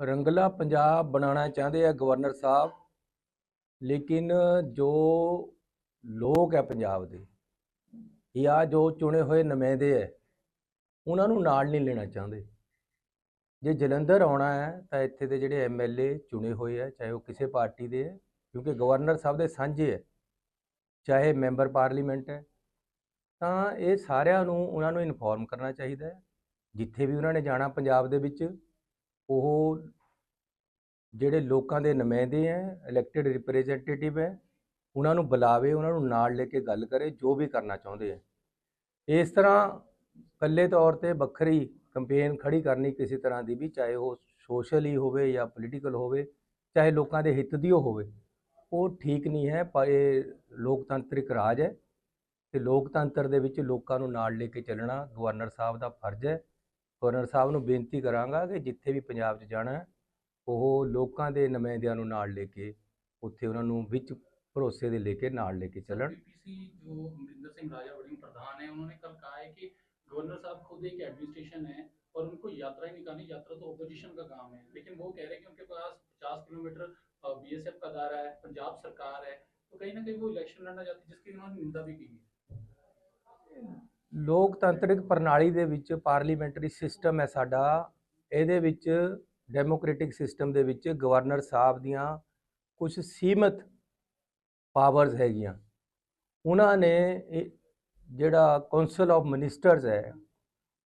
ਰੰਗਲਾ ਪੰਜਾਬ ਬਣਾਉਣਾ ਚਾਹੁੰਦੇ ਆ ਗਵਰਨਰ ਸਾਹਿਬ, ਲੇਕਿਨ ਜੋ ਲੋਕ ਹੈ ਪੰਜਾਬ ਦੇ ਜਾਂ ਜੋ ਚੁਣੇ ਹੋਏ ਨੁਮਾਇੰਦੇ ਹੈ ਉਹਨਾਂ ਨੂੰ ਨਾਲ ਨਹੀਂ ਲੈਣਾ ਚਾਹੁੰਦੇ। ਜੇ ਜਲੰਧਰ ਆਉਣਾ ਹੈ ਤਾਂ ਇੱਥੇ ਦੇ ਜਿਹੜੇ ਐਮਐਲਏ ਚੁਣੇ ਹੋਏ ਹੈ ਚਾਹੇ ਉਹ ਕਿਸੇ ਪਾਰਟੀ ਦੇ ਹੈ ਕਿਉਂਕਿ ਗਵਰਨਰ ਸਾਹਿਬ ਦੇ ਸਾਂਝੇ ਹੈ ਚਾਹੇ ਮੈਂਬਰ ਪਾਰਲੀਮੈਂਟ ਹੈ ਤਾਂ ਇਹ ਸਾਰਿਆਂ ਨੂੰ ਉਹਨਾਂ ਨੂੰ ਇਨਫੋਰਮ ਕਰਨਾ ਚਾਹੀਦਾ ਜਿੱਥੇ ਵੀ ਉਹਨਾਂ ਨੇ ਜਾਣਾ ਪੰਜਾਬ ਦੇ ਵਿੱਚ ਉਹ ਜਿਹੜੇ ਲੋਕਾਂ ਦੇ ਨੁਮਾਇੰਦੇ ਹੈ ਇਲੈਕਟਿਡ ਰਿਪਰੈਜ਼ੈਂਟੇਟਿਵ ਹੈ ਉਹਨਾਂ ਨੂੰ ਬੁਲਾਵੇ, ਉਹਨਾਂ ਨੂੰ ਨਾਲ ਲੈ ਕੇ ਗੱਲ ਕਰੇ, ਜੋ ਵੀ ਕਰਨਾ ਚਾਹੁੰਦੇ ਹੈ ਇਸ ਤਰ੍ਹਾਂ ਇਕੱਲੇ ਤੌਰ ਤੇ ਵੱਖਰੀ ਕੰਪੇਨ ਖੜੀ ਕਰਨੀ ਕਿਸੇ ਤਰ੍ਹਾਂ ਦੀ ਵੀ ਚਾਹੇ ਉਹ ਸੋਸ਼ਲ ਹੀ ਹੋਵੇ ਜਾਂ ਪੋਲੀਟੀਕਲ ਹੋਵੇ, ਚਾਹੇ ਲੋਕਾਂ ਦੇ ਹਿੱਤ ਦੀ ਉਹ ਹੋਵੇ, ਉਹ ਠੀਕ ਨਹੀਂ ਹੈ, ਪਰ ਇਹ ਲੋਕਤੰਤਰਿਕ ਰਾਜ ਹੈ ਤੇ ਲੋਕਤੰਤਰ ਦੇ ਵਿੱਚ ਲੋਕਾਂ ਨੂੰ ਨਾਲ ਲੈ ਕੇ ਚੱਲਣਾ ਗਵਰਨਰ ਸਾਹਿਬ ਦਾ ਫਰਜ਼ ਹੈ ਗਵਰਨਰ ਸਾਹਿਬ ਨੂੰ ਬੇਨਤੀ ਕਰਾਂਗਾ ਕਿ ਜਿੱਥੇ ਵੀ ਪੰਜਾਬ 'ਚ ਜਾਣਾ ਹੈ, ਉਹ ਲੋਕਾਂ ਦੇ ਨੁਮਾਇੰਦਿਆਂ ਨੂੰ ਨਾਲ ਲੈ ਕੇ ਉੱਥੇ ਉਹਨਾਂ ਨੂੰ ਵਿੱਚ ਭਰੋਸੇ ਦੇ ਲੈ ਕੇ ਨਾਲ ਲੈ ਕੇ ਚੱਲਣ बीपीसी जो अमरिंदर सिंह राजा वड़िंग प्रधान है उन्होंने कल कहा है कि गवर्नर साहब खुद एक एडमिनिस्ट्रेशन है और उनको यात्रा ही निकालनी यात्रा तो ओपोजिशन का काम है लेकिन वो कह रहे हैं कि उनके पास पचास किलोमीटर बीएसएफ का दायरा है पंजाब सरकार है तो कहीं ना कहीं वो इलेक्शन लड़ना चाहती है जिसकी उन्होंने निंदा भी की है ਲੋਕਤੰਤਰਿਕ ਪ੍ਰਣਾਲੀ ਦੇ ਵਿੱਚ ਪਾਰਲੀਮੈਂਟਰੀ ਸਿਸਟਮ ਹੈ ਸਾਡਾ, ਇਹਦੇ ਵਿੱਚ ਡੈਮੋਕ੍ਰੈਟਿਕ ਸਿਸਟਮ ਦੇ ਵਿੱਚ ਗਵਰਨਰ ਸਾਹਿਬ ਦੀਆਂ ਕੁਝ ਸੀਮਤ ਪਾਵਰਸ ਹੈਗੀਆਂ। ਉਹਨਾਂ ਨੇ ਜਿਹੜਾ ਕਾਉਂਸਲ ਆਫ ਮਿਨਿਸਟਰਸ ਹੈ,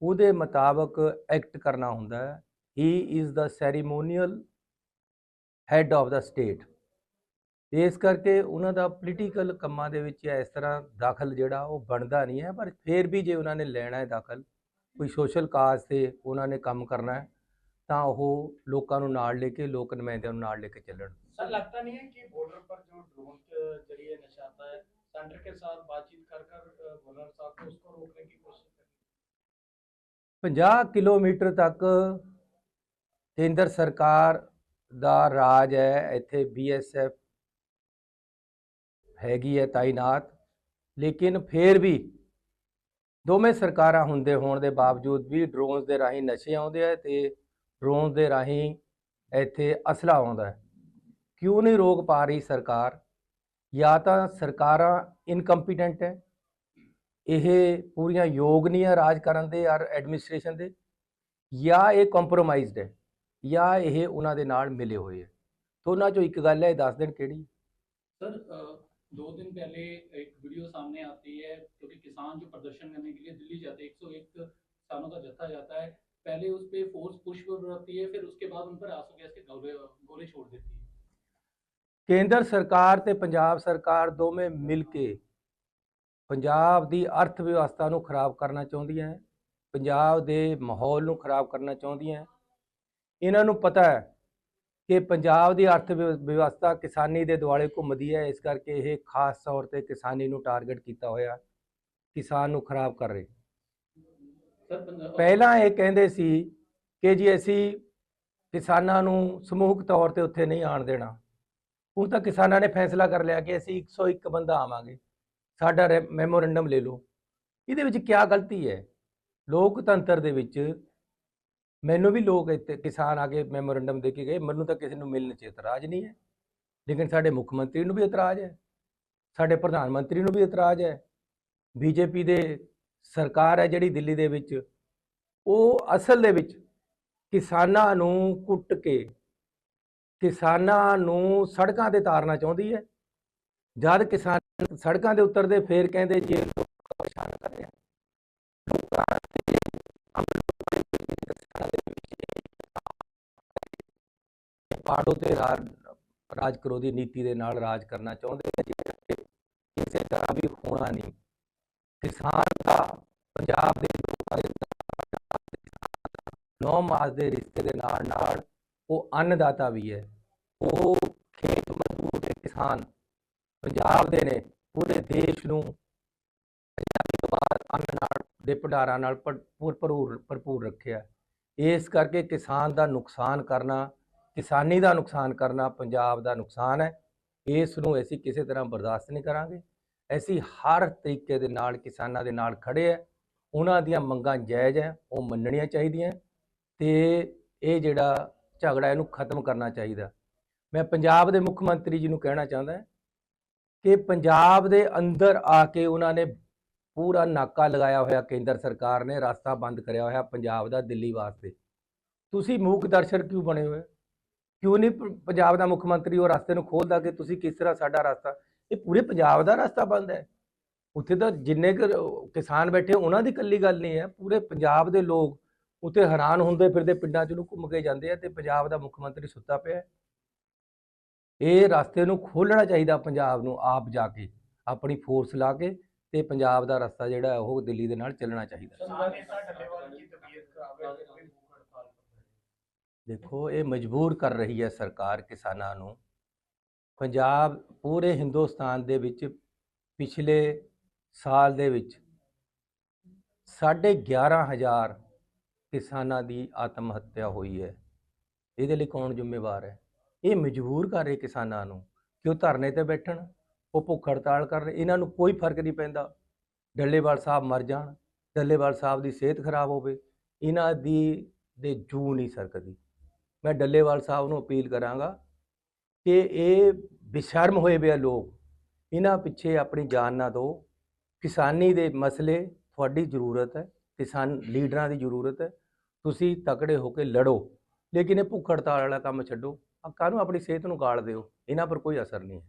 ਉਹਦੇ ਮੁਤਾਬਕ ਐਕਟ ਕਰਨਾ ਹੁੰਦਾ ਹੈ। He is the ceremonial head of the state ਇਸ ਕਰਕੇ ਉਹਨਾਂ ਦਾ ਪੋਲੀਟੀਕਲ ਕੰਮਾਂ ਦੇ ਵਿੱਚ ਇਸ ਤਰ੍ਹਾਂ ਦਾਖਲ ਜਿਹੜਾ ਉਹ ਬਣਦਾ ਨਹੀਂ ਹੈ ਪਰ ਫਿਰ ਵੀ ਜੇ ਉਹਨਾਂ ਨੇ ਲੈਣਾ ਹੈ ਦਾਖਲ ਕੋਈ ਸੋਸ਼ਲ ਕਾਜ਼ ਤੇ ਉਹਨਾਂ ਨੇ ਕੰਮ ਕਰਨਾ ਹੈ ਤਾਂ ਉਹ ਲੋਕਾਂ ਨੂੰ ਨਾਲ ਲੈ ਕੇ ਲੋਕ ਨੁਮਾਇੰਦਿਆਂ ਨੂੰ ਨਾਲ ਲੈ ਕੇ ਚੱਲਣ सर लगता नहीं है कि बॉर्डर पर जो ड्रोन के जरिए नशा आता है सेंटर के साथ बातचीत कर कर अ, गवर्नर साहब को उसको रोकने की कोशिश करें 50 ਕਿਲੋਮੀਟਰ ਤੱਕ ਕੇਂਦਰ ਸਰਕਾਰ ਦਾ ਰਾਜ ਹੈ ਇੱਥੇ ਬੀਐਸਐਫ ਹੈਗੀ ਹੈ ਤਾਇਨਾਤ, ਲੇਕਿਨ ਫੇਰ ਵੀ ਦੋਵੇਂ ਸਰਕਾਰਾਂ ਹੁੰਦੇ ਹੋਣ ਦੇ ਬਾਵਜੂਦ ਵੀ ਡਰੋਨਸ ਦੇ ਰਾਹੀਂ ਨਸ਼ੇ ਆਉਂਦੇ ਆ ਤੇ ਡਰੋਨਸ ਦੇ ਰਾਹੀਂ ਇੱਥੇ ਅਸਲਾ ਆਉਂਦਾ ਹੈ। ਕਿਉਂ ਨਹੀਂ ਰੋਕ ਪਾ ਰਹੀ ਸਰਕਾਰ? ਜਾਂ ਤਾਂ ਸਰਕਾਰਾਂ ਇਨਕੰਪੀਟੈਂਟ ਹੈ? ਇਹ ਪੂਰੀਆਂ ਯੋਗ ਨਹੀਂ ਹੈ ਰਾਜ ਕਰਨ ਦੇ ਯਾਰ ਐਡਮਿਨਿਸਟ੍ਰੇਸ਼ਨ ਦੇ? ਜਾਂ ਇਹ ਕੰਪਰੋਮਾਈਜ਼ਡ ਹੈ? ਜਾਂ ਇਹ ਉਹਨਾਂ ਦੇ ਨਾਲ ਮਿਲੇ ਹੋਏ ਹੈ? ਦੋਨਾਂ ਚੋਂ ਇੱਕ ਗੱਲ ਹੈ ਦੱਸ ਦੇਣ ਕਿਹੜੀ ਸਰ दो दिन पहले एक वीडियो सामने आती है क्योंकि किसान जो प्रदर्शन करने के लिए दिल्ली जाते हैं 101 किसानों का जत्था जाता है पहले उस पे फोर्स पुश करती है फिर उसके बाद उन पर आंसू गैस के गोले गोले छोड़ देती है ਕੇਂਦਰ ਸਰਕਾਰ ਤੇ ਪੰਜਾਬ ਸਰਕਾਰ ਦੋਵੇਂ ਮਿਲ ਕੇ ਪੰਜਾਬ ਦੀ ਅਰਥ ਵਿਵਸਥਾ ਨੂੰ ਖਰਾਬ ਕਰਨਾ ਚਾਹੁੰਦੀਆਂ ਹੈ ਪੰਜਾਬ ਦੇ ਮਾਹੌਲ ਨੂੰ ਖਰਾਬ ਕਰਨਾ ਚਾਹੁੰਦੀਆਂ ਹੈ ਇਹਨਾਂ ਨੂੰ ਪਤਾ ਹੈ ਕਿ ਪੰਜਾਬ ਦੀ ਅਰਥ ਵਿਵਸਥਾ ਕਿਸਾਨੀ ਦੇ ਦੁਆਲੇ ਘੁੰਮਦੀ ਹੈ ਇਸ ਕਰਕੇ ਇਹ ਖਾਸ ਤੌਰ ਤੇ ਕਿਸਾਨੀ ਨੂੰ ਟਾਰਗੇਟ ਕੀਤਾ ਹੋਇਆ ਕਿਸਾਨ ਨੂੰ ਖਰਾਬ ਕਰ ਰਹੇ। ਪਹਿਲਾਂ ਇਹ ਕਹਿੰਦੇ ਸੀ ਕਿ ਜੀ ਅਸੀਂ ਕਿਸਾਨਾਂ ਨੂੰ ਸਮੂਹਕ ਤੌਰ ਤੇ ਉੱਥੇ ਨਹੀਂ ਆਣ ਦੇਣਾ। ਹੁਣ ਤਾਂ ਕਿਸਾਨਾਂ ਨੇ ਫੈਸਲਾ ਕਰ ਲਿਆ ਕਿ ਅਸੀਂ 101 ਬੰਦਾ ਆਵਾਂਗੇ। ਸਾਡਾ ਮੈਮੋਰੈਂਡਮ ਲੈ ਲਓ। ਇਹਦੇ ਵਿੱਚ ਕੀ ਗਲਤੀ ਹੈ? ਲੋਕਤੰਤਰ ਦੇ ਵਿੱਚ ਮੈਨੂੰ ਵੀ ਲੋਕ ਇੱਥੇ ਕਿਸਾਨ ਆ ਕੇ ਮੈਮੋਰੈਂਡਮ ਦੇ ਕੇ ਗਏ, ਮੈਨੂੰ ਤਾਂ ਕਿਸੇ ਨੂੰ ਮਿਲਣ 'ਚ ਇਤਰਾਜ਼ ਨਹੀਂ ਹੈ। ਲੇਕਿਨ ਸਾਡੇ ਮੁੱਖ ਮੰਤਰੀ ਨੂੰ ਵੀ ਇਤਰਾਜ਼ ਹੈ, ਸਾਡੇ ਪ੍ਰਧਾਨ ਮੰਤਰੀ ਨੂੰ ਵੀ ਇਤਰਾਜ਼ ਹੈ, ਬੀਜੇਪੀ ਦੇ ਸਰਕਾਰ ਹੈ ਜਿਹੜੀ ਦਿੱਲੀ ਦੇ ਵਿੱਚ, ਉਹ ਅਸਲ ਦੇ ਵਿੱਚ ਕਿਸਾਨਾਂ ਨੂੰ ਕੁੱਟ ਕੇ, ਕਿਸਾਨਾਂ ਨੂੰ ਸੜਕਾਂ ਤੇ ਤਾਰਨਾ ਚਾਹੁੰਦੀ ਹੈ। ਜਦ ਕਿਸਾਨ ਸੜਕਾਂ ਤੇ ਉਤਰਦੇ, ਫੇਰ ਕਹਿੰਦੇ ਜੇ ਪਾੜੋ ਤੇ ਰਾਜ ਰਾਜ ਕਰੋ ਦੀ ਨੀਤੀ ਦੇ ਨਾਲ ਰਾਜ ਕਰਨਾ ਚਾਹੁੰਦੇ ਨੇ ਜਿਹੜਾ ਕਿਸੇ ਤਰ੍ਹਾਂ ਵੀ ਹੋਣਾ ਨਹੀਂ। ਕਿਸਾਨ ਦਾ ਪੰਜਾਬ ਦੇ ਲੋਕਾਂ ਦੇ ਨੌ ਮਾਸ ਦੇ ਰਿਸ਼ਤੇ ਦੇ ਨਾਲ ਨਾਲ ਉਹ ਅੰਨਦਾਤਾ ਵੀ ਹੈ। ਉਹ ਖੇਤ ਮਜ਼ਦੂਰ ਦੇ ਕਿਸਾਨ ਪੰਜਾਬ ਦੇ ਨੇ। ਪੂਰੇ ਦੇਸ਼ ਨੂੰ ਅੰਨ ਨਾਲ ਦੇ ਭੰਡਾਰਾਂ ਨਾਲ ਭਰਪੂਰ ਭਰਪੂਰ ਭਰਪੂਰ ਰੱਖਿਆ। ਇਸ ਕਰਕੇ ਕਿਸਾਨ ਦਾ ਨੁਕਸਾਨ ਕਰਨਾ ਕਿਸਾਨੀ ਦਾ ਨੁਕਸਾਨ ਕਰਨਾ, ਪੰਜਾਬ ਦਾ ਨੁਕਸਾਨ ਹੈ। ਇਸ ਨੂੰ ਅਸੀਂ ਕਿਸੇ ਤਰ੍ਹਾਂ ਬਰਦਾਸ਼ਤ ਨਹੀਂ ਕਰਾਂਗੇ। ਅਸੀਂ ਹਰ ਤਰੀਕੇ ਦੇ ਨਾਲ, ਕਿਸਾਨਾਂ ਦੇ ਨਾਲ ਖੜੇ ਹੈ ਉਹਨਾਂ ਦੀਆਂ ਮੰਗਾਂ ਜਾਇਜ਼ ਹੈ, ਉਹ ਮੰਨਣੀਆਂ ਚਾਹੀਦੀਆਂ ਤੇ ਇਹ ਜਿਹੜਾ ਝਗੜਾ ਇਹਨੂੰ ਖਤਮ ਕਰਨਾ ਚਾਹੀਦਾ। ਮੈਂ ਪੰਜਾਬ ਦੇ ਮੁੱਖ ਮੰਤਰੀ ਜੀ ਨੂੰ ਕਹਿਣਾ ਚਾਹੁੰਦਾ ਕਿ ਪੰਜਾਬ ਦੇ ਅੰਦਰ ਆ ਕੇ ਉਹਨਾਂ ਨੇ ਪੂਰਾ ਨਾਕਾ ਲਗਾਇਆ ਹੋਇਆ ਕੇਂਦਰ ਸਰਕਾਰ ਨੇ, ਰਸਤਾ ਬੰਦ ਕਰਿਆ ਹੋਇਆ ਪੰਜਾਬ ਦਾ ਦਿੱਲੀ ਵਾਸਤੇ। ਤੁਸੀਂ ਮੂਕ ਦਰਸ਼ਕ ਕਿਉਂ ਬਣੇ ਹੋਏ? ਕਿਉਂ ਨਹੀਂ ਪੰਜਾਬ ਦਾ ਮੁੱਖ ਮੰਤਰੀ ਉਹ ਰਸਤੇ ਨੂੰ ਖੋਲਦਾ ਕਿ ਤੁਸੀਂ ਕਿਸ ਤਰ੍ਹਾਂ ਸਾਡਾ ਰਸਤਾ, ਇਹ ਪੂਰੇ ਪੰਜਾਬ ਦਾ ਰਸਤਾ ਬੰਦ ਹੈ। ਉੱਥੇ ਤਾਂ ਜਿੰਨੇ ਕੁ ਕਿਸਾਨ ਬੈਠੇ ਉਹਨਾਂ ਦੀ ਇਕੱਲੀ ਗੱਲ ਨਹੀਂ ਹੈ। ਪੂਰੇ ਪੰਜਾਬ ਦੇ ਲੋਕ ਉੱਥੇ ਹੈਰਾਨ ਹੁੰਦੇ ਫਿਰਦੇ ਪਿੰਡਾਂ 'ਚ ਨੂੰ ਘੁੰਮ ਕੇ ਜਾਂਦੇ ਆ ਤੇ ਪੰਜਾਬ ਦਾ ਮੁੱਖ ਮੰਤਰੀ ਸੁੱਤਾ ਪਿਆ ਹੈ। ਇਹ ਰਸਤੇ ਨੂੰ ਖੋਲਣਾ ਚਾਹੀਦਾ ਪੰਜਾਬ ਨੂੰ, ਆਪ ਜਾ ਕੇ, ਆਪਣੀ ਫੋਰਸ ਲਾ ਕੇ ਤੇ ਪੰਜਾਬ ਦਾ ਰਸਤਾ ਜਿਹੜਾ ਉਹ ਦਿੱਲੀ ਦੇ ਨਾਲ ਚੱਲਣਾ ਚਾਹੀਦਾ। ਦੇਖੋ, ਇਹ ਮਜਬੂਰ ਕਰ ਰਹੀ ਹੈ ਸਰਕਾਰ ਕਿਸਾਨਾਂ ਨੂੰ। ਪੰਜਾਬ ਪੂਰੇ ਹਿੰਦੁਸਤਾਨ ਦੇ ਵਿੱਚ ਪਿਛਲੇ ਸਾਲ ਦੇ ਵਿੱਚ ਸਾਢੇ 11000 ਕਿਸਾਨਾਂ ਦੀ ਆਤਮ ਹੱਤਿਆ ਹੋਈ ਹੈ। ਇਹਦੇ ਲਈ ਕੌਣ ਜ਼ਿੰਮੇਵਾਰ ਹੈ? ਇਹ ਮਜਬੂਰ ਕਰ ਰਹੇ ਕਿਸਾਨਾਂ ਨੂੰ ਕਿ ਉਹ ਧਰਨੇ ਤੇ ਬੈਠਣ, ਉਹ ਭੁੱਖ ਹੜਤਾਲ ਕਰਨ ਇਹਨਾਂ ਨੂੰ ਕੋਈ ਫ਼ਰਕ ਨਹੀਂ ਪੈਂਦਾ। ਡੱਲੇਵਾਲ ਸਾਹਿਬ ਮਰ ਜਾਣ, ਡੱਲੇਵਾਲ ਸਾਹਿਬ ਦੀ ਸਿਹਤ ਖਰਾਬ ਹੋਵੇ, ਇਹਨਾਂ ਦੀ, ਦੇ ਜੂ ਨਹੀਂ ਸਰਕਦੀ। ਮੈਂ ਡੱਲੇਵਾਲ ਸਾਹਿਬ ਨੂੰ ਅਪੀਲ ਕਰਾਂਗਾ ਕਿ ਇਹ ਬੇਸ਼ਰਮ ਹੋਏ ਵੇ ਆ ਲੋਕ ਇਹਨਾਂ ਪਿੱਛੇ ਆਪਣੀ ਜਾਨ ਨਾ ਦਿਓ ਕਿਸਾਨੀ ਦੇ ਮਸਲੇ ਤੁਹਾਡੀ ਜ਼ਰੂਰਤ ਹੈ ਕਿਸਾਨ ਲੀਡਰਾਂ ਦੀ ਜ਼ਰੂਰਤ ਹੈ ਤੁਸੀਂ ਤਕੜੇ ਹੋ ਕੇ ਲੜੋ ਲੇਕਿਨ ਇਹ ਭੁੱਖ ਹੜਤਾਲ ਵਾਲਾ ਕੰਮ ਛੱਡੋ ਆ ਕਾਹਨੂੰ ਆਪਣੀ ਸਿਹਤ ਨੂੰ ਗਾਲ ਦਿਓ ਇਹਨਾਂ ਪਰ ਕੋਈ ਅਸਰ ਨਹੀਂ ਹੈ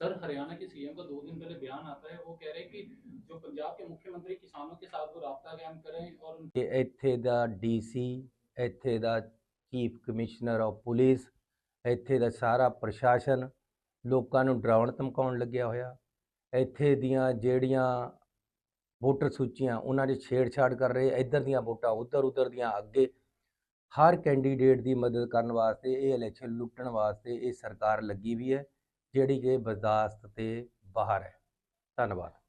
सर हरियाणा के सीएम का दो दिन पहले बयान आता है वो कह रहे हैं कि जो पंजाब के मुख्यमंत्री किसानों के साथ वो रबता कायम करें और उन- ਕਿ ਇੱਥੇ ਦਾ ਡੀਸੀ ਇੱਥੇ ਦਾ ਚੀਫ ਕਮਿਸ਼ਨਰ ਆਫ ਪੁਲਿਸ, ਇੱਥੇ ਦਾ ਸਾਰਾ ਪ੍ਰਸ਼ਾਸਨ ਲੋਕਾਂ ਨੂੰ ਡਰਾਉਣ ਧਮਕਾਉਣ ਲੱਗਿਆ ਹੋਇਆ। ਇੱਥੇ ਦੀਆਂ ਜਿਹੜੀਆਂ ਵੋਟਰ ਸੂਚੀਆਂ, ਉਹਨਾਂ 'ਚ ਛੇੜਛਾੜ ਕਰ ਰਹੇ, ਇੱਧਰ ਦੀਆਂ ਵੋਟਾਂ ਉੱਧਰ ਉੱਧਰ ਦੀਆਂ ਅੱਗੇ। ਹਰ ਕੈਂਡੀਡੇਟ ਦੀ ਮਦਦ ਕਰਨ ਵਾਸਤੇ, ਇਹ ਇਲੈਕਸ਼ਨ ਲੁੱਟਣ ਵਾਸਤੇ ਇਹ ਸਰਕਾਰ ਲੱਗੀ ਵੀ ਹੈ, ਜਿਹੜੀ ਕਿ ਬਰਦਾਸ਼ਤ ਤੇ ਬਾਹਰ ਹੈ। ਧੰਨਵਾਦ।